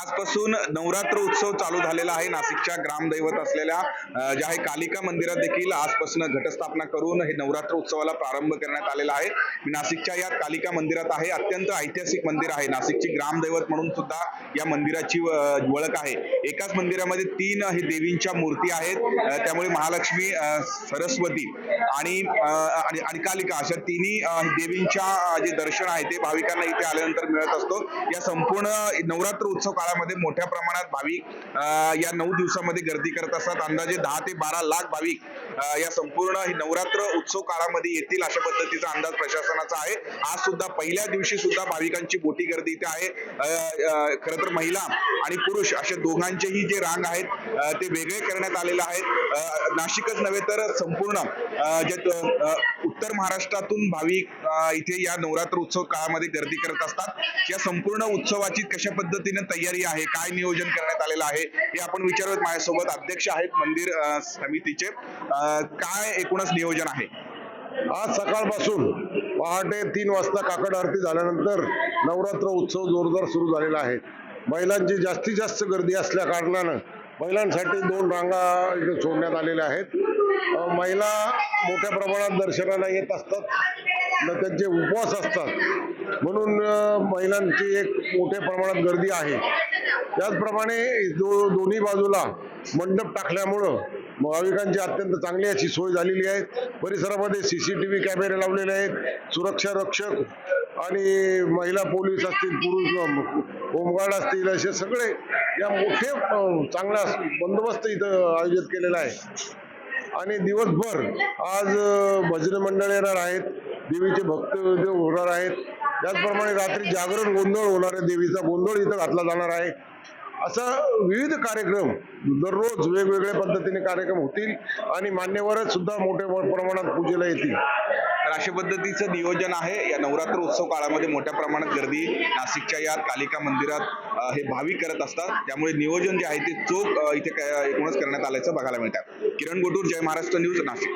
आजपासून नवरात्र उत्सव चालू झालेला आहे. नाशिकच्या ग्रामदैवत असलेल्या जे आहे कालिका मंदिरात देखील आजपासून घटस्थापना करून हे नवरात्र उत्सवाला प्रारंभ करण्यात आलेला आहे. मी नाशिकच्या या कालिका मंदिरात आहे. अत्यंत ऐतिहासिक मंदिर आहे. नाशिकची ग्रामदैवत म्हणून सुद्धा या मंदिराची ओळख आहे. एकाच मंदिरामध्ये तीन हे देवींच्या मूर्ती आहेत. त्यामुळे महालक्ष्मी सरस्वती आणि आणि कालिका अशा तिन्ही देवींच्या जे दर्शन आहे ते भाविकांना इथे आल्यानंतर मिळत असतो. या संपूर्ण नवरात्र उत्सव काळामध्ये मोठ्या प्रमाणात भाविक या नऊ दिवसामध्ये गर्दी करत असतात. अंदाजे दहा ते बारा लाख भाविक या संपूर्ण नवरात्र उत्सव काळामध्ये येतील अशा पद्धतीचा अंदाज प्रशासनाचा आहे. आज सुद्धा पहिल्या दिवशी सुद्धा भाविकांची मोठी गर्दी इथे आहे. खर खरं तर महिला आणि पुरुष अशा दोघांचेही जे रांग आहेत ते वेगळे करण्यात आलेले आहेत. नाशिकच नव्हे तर संपूर्ण जे उत्तर महाराष्ट्रातून भाविक इथे या नवरात्र उत्सव काळामध्ये गर्दी करत असतात. या संपूर्ण उत्सवाची कशा पद्धतीने तयारी आहे काय नियोजन करण्यात आलेलं आहे हे आपण विचारत माझ्यासोबत अध्यक्ष आहेत मंदिर समितीचे. काय एकूणच नियोजन आहे? आज सकाळपासून पहाटे तीन वाजता काकड आरती झाल्यानंतर नवरात्र उत्सव जोरदार सुरू झालेला आहे. महिलांची जास्तीत जास्त गर्दी असल्या कारणानं महिलांसाठी दोन रांगा इथे सोडण्यात आलेल्या आहेत. महिला मोठ्या प्रमाणात दर्शनाला येत असतात त्यांचे उपवास असतात. म्हणून महिलांची एक मोठ्या प्रमाणात गर्दी आहे. त्याचप्रमाणे दो दोन्ही बाजूला मंडप टाकल्यामुळं भाविकांची अत्यंत चांगली अशी सोय झालेली आहे. परिसरामध्ये सीसीटीव्ही कॅमेरे लावलेले आहेत. सुरक्षा रक्षक आणि महिला पोलीस असतील पुरुष होमगार्ड असतील असे सगळे या मोठे चांगला बंदोबस्त इथं आयोजित केलेला आहे. आणि दिवसभर आज भजन मंडळ येणार आहेत. देवीचे भक्त होणार आहेत. त्याचप्रमाणे रात्री जागरण गोंधळ होणार आहे. देवीचा गोंधळ इथं घातला जाणार आहे. असं विविध कार्यक्रम दररोज वेगवेगळ्या पद्धतीने कार्यक्रम होतील आणि मान्यवर सुद्धा मोठ्या प्रमाणात पूजेला येतील. तर अशा पद्धतीचं नियोजन आहे. या नवरात्र उत्सव काळामध्ये मोठ्या प्रमाणात गर्दी नाशिकच्या या कालिका मंदिरात हे भाविक करत असतात. त्यामुळे नियोजन जे आहे ते चोख इथे एकूणच करण्यात आल्याचं बघायला मिळतं. किरण गोटूर जय महाराष्ट्र न्यूज नाशिक.